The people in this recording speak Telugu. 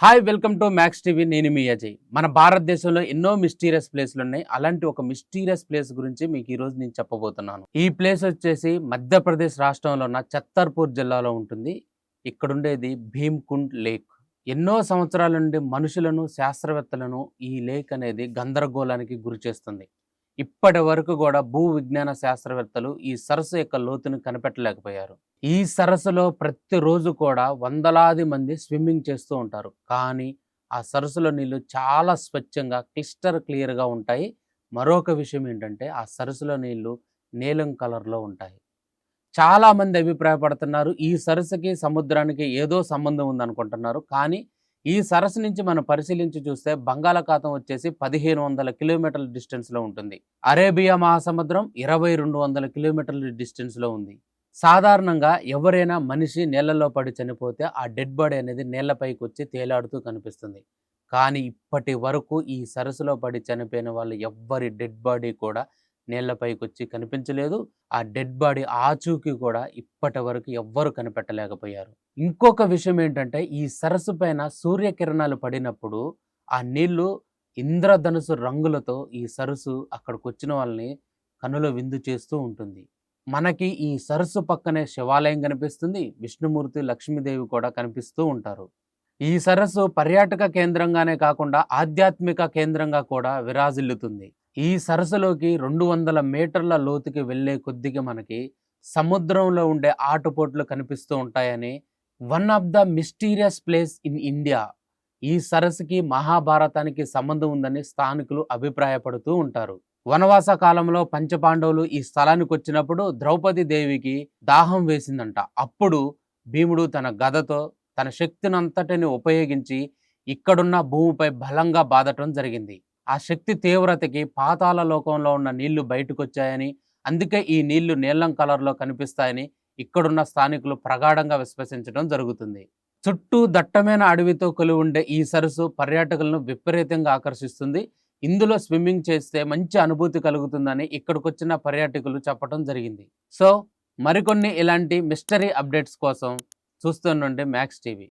Hi welcome to Max TV నేను మీ అజయ్. మన భారతదేశంలో ఎన్నో మిస్టీరియస్ ప్లేస్లు ఉన్నాయి. అలాంటి ఒక మిస్టీరియస్ ప్లేస్ గురించి మీకు ఈ రోజు నేను చెప్పబోతున్నాను. ఈ ప్లేస్ వచ్చేసి మధ్యప్రదేశ్ రాష్ట్రంలో ఉన్న చత్తర్పూర్ జిల్లాలో ఉంటుంది. ఇక్కడ ఉండేది భీమ్కుండ్ లేక్ ఎన్నో సంవత్సరాల నుండి మనుషులను శాస్త్రవేత్తలను ఈ లేక్ అనేది గందరగోళానికి గురి చేస్తుంది. ఇప్పటి వరకు కూడా భూ విజ్ఞాన శాస్త్రవేత్తలు ఈ సరస్సు యొక్క లోతును కనిపెట్టలేకపోయారు. ఈ సరస్సులో ప్రతిరోజు కూడా వందలాది మంది స్విమ్మింగ్ చేస్తూ ఉంటారు. కానీ ఆ సరస్సులో నీళ్ళు చాలా స్వచ్ఛంగా క్లిస్టర్ క్లియర్గా ఉంటాయి. మరొక విషయం ఏంటంటే ఆ సరస్సులో నీళ్ళు నీలం కలర్లో ఉంటాయి. చాలామంది అభిప్రాయపడుతున్నారు ఈ సరస్సుకి సముద్రానికి ఏదో సంబంధం ఉందనుకుంటున్నారు. కానీ ఈ సరస్సు నుంచి మనం పరిశీలించి చూస్తే బంగాళాఖాతం వచ్చేసి పదిహేను వందల కిలోమీటర్ల డిస్టెన్స్లో ఉంటుంది. అరేబియా మహాసముద్రం ఇరవై రెండు వందల కిలోమీటర్ల డిస్టెన్స్లో ఉంది. సాధారణంగా ఎవరైనా మనిషి నీళ్ళలో పడి చనిపోతే ఆ డెడ్ బాడీ అనేది నీళ్ళపైకి వచ్చి తేలాడుతూ కనిపిస్తుంది. కానీ ఇప్పటి వరకు ఈ సరస్సులో పడి చనిపోయిన వాళ్ళు ఎవ్వరి డెడ్ బాడీ కూడా నీళ్ళపైకి వచ్చి కనిపించలేదు. ఆ డెడ్ బాడీ ఆచూకీ కూడా ఇప్పటి వరకు ఎవ్వరు కనిపెట్టలేకపోయారు. ఇంకొక విషయం ఏంటంటే ఈ సరస్సు పైన సూర్యకిరణాలు పడినప్పుడు ఆ నీళ్ళు ఇంద్రధనుసు రంగులతో ఈ సరస్సు అక్కడికి వచ్చిన వాళ్ళని కనుల విందు చేస్తూ ఉంటుంది. మనకి ఈ సరస్సు పక్కనే శివాలయం కనిపిస్తుంది. విష్ణుమూర్తి లక్ష్మీదేవి కూడా కనిపిస్తూ ఉంటారు. ఈ సరస్సు పర్యాటక కేంద్రంగానే కాకుండా ఆధ్యాత్మిక కేంద్రంగా కూడా విరాజిల్లుతుంది. ఈ సరస్సులోకి రెండు వందల మీటర్ల లోతుకి వెళ్ళే కొద్దిగా మనకి సముద్రంలో ఉండే ఆటుపోట్లు కనిపిస్తూ ఉంటాయని one of the mysterious place in India. ఈ సరస్సుకి మహాభారతానికి సంబంధం ఉందని స్థానికులు అభిప్రాయపడుతూ ఉంటారు. వనవాస కాలంలో పంచపాండవులు ఈ స్థలానికి వచ్చినప్పుడు ద్రౌపది దేవికి దాహం వేసిందంట. అప్పుడు భీముడు తన గదతో తన శక్తినంతటిని ఉపయోగించి ఇక్కడున్న భూమిపై బలంగా బాదటం జరిగింది. ఆ శక్తి తీవ్రతకి పాతాల లోకంలో ఉన్న నీళ్ళు బయటకు వచ్చాయని అందుకే ఈ నీళ్ళు నీలం కలర్లో కనిపిస్తాయని ఇక్కడున్న స్థానికులు ప్రగాఢంగా విశ్వసించడం జరుగుతుంది. చుట్టూ దట్టమైన అడవితో కొలి ఉండే ఈ సరస్సు పర్యాటకులను విపరీతంగా ఆకర్షిస్తుంది. ఇందులో స్విమ్మింగ్ చేస్తే మంచి అనుభూతి కలుగుతుందని ఇక్కడికి వచ్చిన పర్యాటకులు చెప్పడం జరిగింది. సో మరికొన్ని ఇలాంటి మిస్టరీ అప్డేట్స్ కోసం చూస్తుండండి మ్యాక్స్ టీవీ.